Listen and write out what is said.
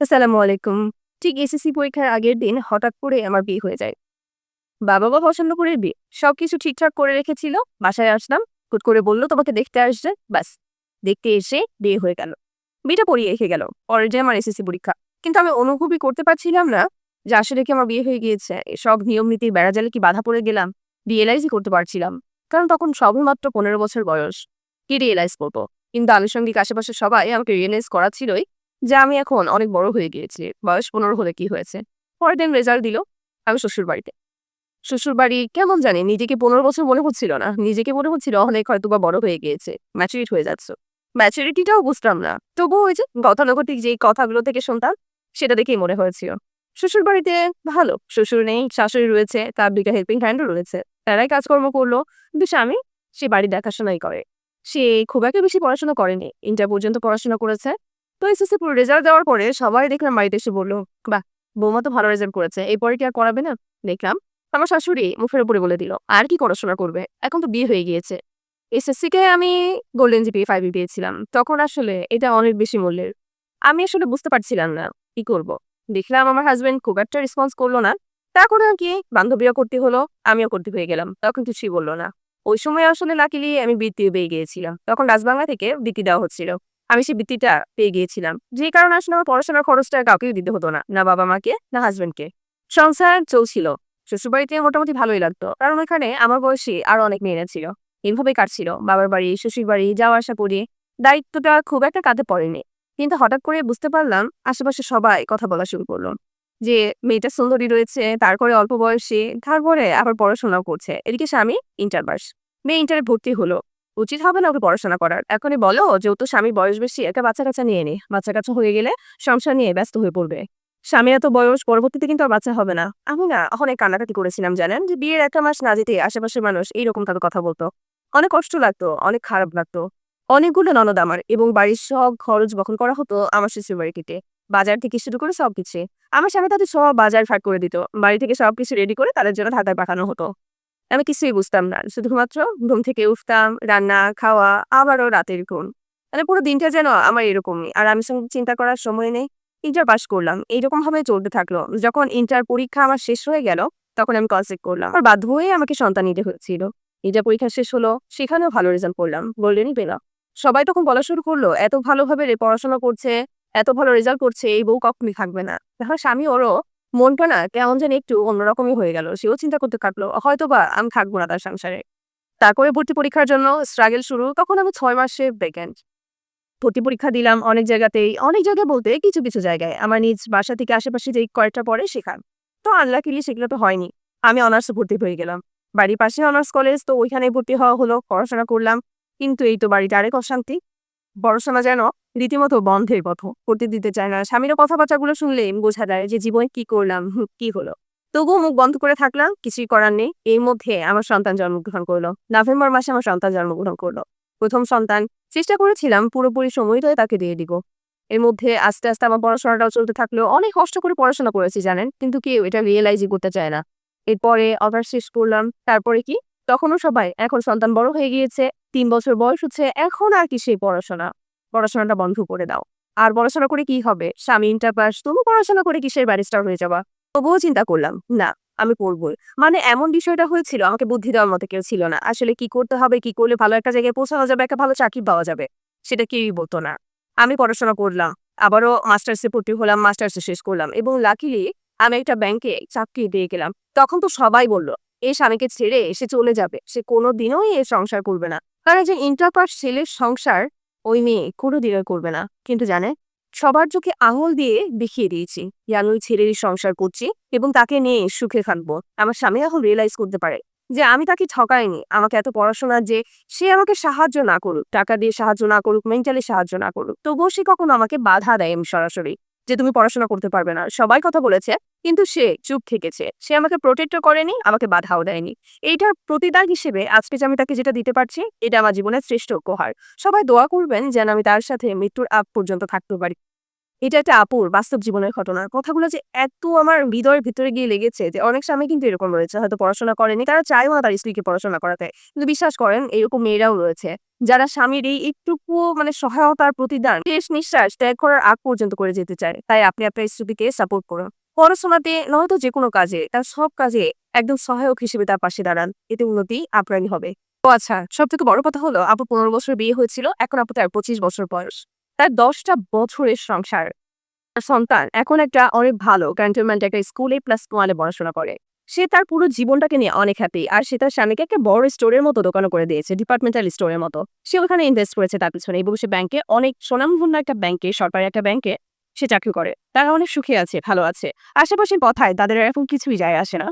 আসসালামু আলাইকুম। ঠিক এসএসসি পরীক্ষার আগের দিন হঠাৎ করে আমার বিয়ে হয়ে যায়। বাবা-মা পছন্দ করে বিয়ে। সবকিছু ঠিকঠাক করে রেখেছিল। বাসায় আসলাম। হুট করে বলল, "তোমাকে দেখতে আসছে।" ব্যাস। দেখতে এসে বিয়ে হয়ে গেল। বিয়েটা পড়িয়ে রেখে গেল। পরের যে আমার এসএসসি পরীক্ষা। কিন্তু আমি অনুভবই করতে পারছিলাম না যে আসলে কি আমার বিয়ে হয়ে গিয়েছে। সব নিয়ম নীতির বেড়াজালে কি বাধা পড়ে গেলাম? রিয়েলাইজই করতে পারছিলাম। কারণ তখন সবেমাত্র ১৫ বছর বয়স। কি রিয়েলাইজ করব? কিন্তু আনুষঙ্গিক আশেপাশের সবাই আমাকে রিয়েলাইজ করাচ্ছিলই যে আমি এখন অনেক বড় হয়ে গিয়েছি। বয়স ১৫ হলে কি হয়েছে? পরের দিন রেজাল্ট দিল। আমি শ্বশুরবাড়িতে। শ্বশুরবাড়ি কেমন জানি নিজেকে ১৫ বছর মনে হচ্ছিল না। নিজেকে মনে হচ্ছিল অনেক হয়তো বা বড় হয়ে গিয়েছে। ম্যাচুরিট হয়ে যাচ্ছ। ম্যাচুরিটিটাও বুঝতাম না। তবুও ওই যে গতানুগতিক যেই কথাগুলো থেকে শুনতাম সেটা দেখেই মনে হয়েছিল। শ্বশুরবাড়িতে ভালো। শ্বশুর নেই, শাশুড়ি রয়েছে, তার ২ টা হেল্পিং হ্যান্ডও রয়েছে। তারাই কাজকর্ম করল। কিন্তু স্বামী সে বাড়ি দেখাশোনাই করে। সে খুব একটা বেশি পড়াশোনা করেনি। ইন্টার পর্যন্ত পড়াশোনা করেছে। তো এসএসসি পুরো রেজাল্ট দেওয়ার পরে সবাই দেখলাম বাড়িতে এসে বলল "বাহ! বৌমা তো ভালো রেজাল্ট করেছে। এরপরে কি আর করাবে না?" দেখলাম আমার শাশুড়ি মুখের উপরে বলে দিল, "আর কি পড়াশোনা করবে? এখন তো বিয়ে হয়ে গিয়েছে।" এসএসসি কে আমি গোল্ডেন জিপিএ 5 পেয়েছিলাম। তখন আসলে এটা অনেক বেশি মূল্যের। আমি আসলে বুঝতে পারছিলাম না কি করব। দেখলাম আমার হাসব্যান্ড খুব একটা রেসপন্স করল না। তখন আর কি বান্ধবীও করতে হলো, আমিও করতে হয়ে গেলাম। তখন কিছুই বলল না। ওই সময় আসলে লাকিলি আমি বৃত্তিও পেয়ে গিয়েছিলাম। তখন রাজবাংলা থেকে বৃত্তি দেওয়া হচ্ছিল। আমি সেই বৃত্তিটা পেয়ে গিয়েছিলাম। যে কারণে আসলে আমার পড়াশোনার খরচটা কাউকেই দিতে হতো না। না বাবা-মাকে, না হাসব্যান্ডকে। সংসার চলছিল। শ্বশুরবাড়িতে মোটামুটি ভালোই লাগতো। কারণ ওখানে আমার বয়সী আরও অনেক মেয়েরা ছিল। এভাবেই কাটছিল। বাবার বাড়ি, শ্বশুর বাড়ি যাওয়া আসা করি। দায়িত্বটা খুব একটা কাঁধে পড়েনি। কিন্তু হঠাৎ করে বুঝতে পারলাম আশেপাশে সবাই কথা বলা শুরু করল। যে মেয়েটা সুন্দরী রয়েছে, তারপরে অল্প বয়সী, তারপরে আবার পড়াশোনাও করছে। এদিকে স্বামী ইন্টার পাস। মেয়ে ইন্টারে ভর্তি হলো। উচিত হবে না ওকে পড়াশোনা করার। এখনই বলো যেহেতু স্বামীর বয়স বেশি একটা বাচ্চা-কাচ্চা নিয়ে নে। বাচ্চা-কাচ্চা হয়ে গেলে সংসার নিয়ে ব্যস্ত হয়ে পড়বে। স্বামীর এত বয়স পরবর্তীতে কিন্তু আর বাচ্চা হবে না। আমি না অনেক কান্নাকাটি করেছিলাম জানেন? যে বিয়ের ১ টা মাস না যেতেই আশেপাশের মানুষ এইরকম তাদের কথা বলতো। অনেক কষ্ট লাগতো, অনেক খারাপ লাগতো। অনেকগুলো ননদ আমার এবং বাড়ির সব খরচ বহন করা হতো আমার শ্বশুরবাড়ি থেকে। বাজার থেকে শুরু করে সবকিছু। আমার স্বামী তাদের সব বাজার ফাঁক করে দিত। বাড়ি থেকে সবকিছু রেডি করে তাদের জন্য ঢাকায় পাঠানো হতো। আমি কিছুই বুঝতাম না। শুধুমাত্র ঘুম থেকে উঠতাম, রান্না, খাওয়া, আবারও রাতের ঘুম। মানে পুরো দিনটা যেন আমার এরকমই। আর আমি সঙ্গে চিন্তা করার সময় নেই। ইন্টার পাস করলাম। এইরকম ভাবে চলতে থাকল। যখন ইন্টার পরীক্ষা আমার শেষ হয়ে গেল, তখন আমি কনসেপ্ট করলাম। আর বাধ্য হয়ে আমাকে সন্তান নিতে হয়েছিল। ইন্টার পরীক্ষা শেষ হলো, সেখানেও ভালো রেজাল্ট করলাম। গোল্ডেনই পেলাম। সবাই তখন বলা শুরু করল, "এত ভালোভাবে পড়াশোনা করছে, এত ভালো রেজাল্ট করছে, এই বউ কখনই থাকবে না।" এখন স্বামী ওরও মনটা না কেমন যেন একটু অন্যরকমই হয়ে গেল। সেও চিন্তা করতে থাকল, হয়তো বা আমি থাকব না তার সংসারে। তারপরে ভর্তি পরীক্ষার জন্য স্ট্রাগল শুরু। তখন আমি ছয় মাসে প্রেগন্যান্ট। ভর্তি পরীক্ষা দিলাম অনেক জায়গাতেই। অনেক জায়গায় বলতে কিছু, কিছু জায়গায়। আমার নিজ বাসা থেকে আশেপাশে যেই কয়েকটা পড়ে সেখান। তো আনলাকিলি সেগুলো তো হয়নি। আমি অনার্সে ভর্তি হয়ে গেলাম। বাড়ির পাশে অনার্স কলেজ তো ওইখানে ভর্তি হওয়া হলো। পড়াশোনা করলাম। কিন্তু এই তো বাড়িতে আরেক অশান্তি। পড়াশোনা যেন রীতিমতো বন্ধের পথ। করতে দিতে চায় না। স্বামীরও কথাবার্তাগুলো শুনলে বোঝা যায় যে জীবনে কি করলাম, কি হলো। তবুও মুখ বন্ধ করে থাকলাম। কিছুই করার নেই। এর মধ্যে আমার সন্তান জন্মগ্রহণ করল। নভেম্বর মাসে আমার সন্তান জন্মগ্রহণ করল। প্রথম সন্তান। চেষ্টা করেছিলাম পুরোপুরি সময়টাই তাকে দিয়ে দিব। এর মধ্যে আস্তে, আস্তে আমার পড়াশোনাটাও চলতে থাকল। অনেক কষ্ট করে পড়াশোনা করেছি জানেন? কিন্তু কেউ এটা রিয়ালাইজই করতে চায় না। এরপরে অনার্স শেষ করলাম। তারপরে কি? তখনও সবাই এখন সন্তান বড় হয়ে গিয়েছে। তিন বছর বয়স হচ্ছে। এখন আর কি সেই পড়াশোনা? পড়াশোনাটা বন্ধ করে দাও। আর পড়াশোনা করে কি হবে? স্বামী ইন্টার পাস, তুমি পড়াশোনা করে কিসের ব্যারিস্টার হয়ে যাবা? তবুও চিন্তা করলাম, না আমি পড়বই। মানে এমন বিষয়টা হয়েছিল আমাকে বুদ্ধি দেওয়ার মতো কেউ ছিল না। আসলে কি করতে হবে, কি করলে ভালো একটা জায়গায় পৌঁছানো যাবে, একটা ভালো চাকরি পাওয়া যাবে। সেটা কেউই বলতো না। আমি পড়াশোনা করলাম। আবারও মাস্টার্সে ভর্তি হলাম, মাস্টার্সে শেষ করলাম এবং লাকিলি আমি একটা ব্যাংকে চাকরি দিয়ে গেলাম। তখন তো সবাই বলল, "এ স্বামীকে ছেড়ে সে চলে যাবে। সে কোনোদিনই এ সংসার করবে না।" কারণ যে ইন্টার পাস ছেলের সংসার ওই মেয়ে কোনো কোনোদিনও করবে না। কিন্তু জানে সবার চোখে আঙুল দিয়ে দেখিয়ে দিয়েছি যে আমি ওই সংসার করছি এবং তাকে নিয়ে সুখে থাকব। আমার স্বামী এখন রিয়েলাইজ করতে পারে যে আমি তাকে ঠকাইনি। আমাকে এত পড়াশোনা যে সে আমাকে সাহায্য না করুক, টাকা দিয়ে সাহায্য না করুক, মেন্টালি সাহায্য না করুক। তবুও সে কখনো আমাকে বাধা দেয় এমনি সরাসরি যে তুমি পড়াশোনা করতে পারবে না। সবাই কথা বলেছে কিন্তু সে চুপ থেকেছে। সে আমাকে প্রোটেক্টও করেনি, আমাকে বাধাও দেয়নি। এইটার প্রতিদান হিসেবে আজকে যে আমি তাকে যেটা দিতে পারছি এটা আমার জীবনের শ্রেষ্ঠ উপহার। সবাই দোয়া করবেন যেন আমি তার সাথে মৃত্যুর আগ পর্যন্ত থাকতে পারি। এটা একটা আপুর বাস্তব জীবনের ঘটনা কথাগুলো যে এত আমার হৃদয়ের ভিতরে গিয়ে লেগেছে যে অনেক স্বামী কিন্তু এরকম রয়েছে হয়তো পড়াশোনা করেনি তারা চায়ও না তার স্ত্রীকে পড়াশোনা করাতে কিন্তু বিশ্বাস করেন এরকম মেয়েরাও রয়েছে যারা স্বামীর এই একটুকু মানে সহায়তার প্রতিদান শেষ নিঃশ্বাস ত্যাগ করার আগ পর্যন্ত করে যেতে চায় তাই আপনি আপনার স্ত্রীকে সাপোর্ট করুন পড়াশোনাতে নয়তো যে কোনো কাজে, তার সব কাজে একদম সহায়ক হিসেবে তার পাশে দাঁড়ান। এতে উন্নতি আপনারই হবে। ও আচ্ছা সব থেকে বড় কথা হলো, আপু পনেরো বছর বিয়ে হয়েছিল, এখন আপু তার পঁচিশ বছর বয়স। তার দশটা বছরের সংসার। সন্তান এখন একটা অনেক ভালো ক্যান্টনমেন্ট একটা স্কুলে প্লাস ওয়ানে পড়াশোনা করে। সে তার পুরো জীবনটাকে নিয়ে অনেক হ্যাপি আর সে তার স্বামীকে একটা বড় স্টোরের মতো দোকানও করে দিয়েছে ডিপার্টমেন্টাল স্টোরের মতো। সে ওখানে ইনভেস্ট করেছে তার পিছনে, এবং সে ব্যাংকে অনেক সুনামধন্য একটা ব্যাংকে সরকারি একটা ব্যাংকে সে চাকরি করে, তারা অনেক সুখে আছে, ভালো আছে। আশেপাশের কথায় তাদের এখন কিছুই যায় আসে না।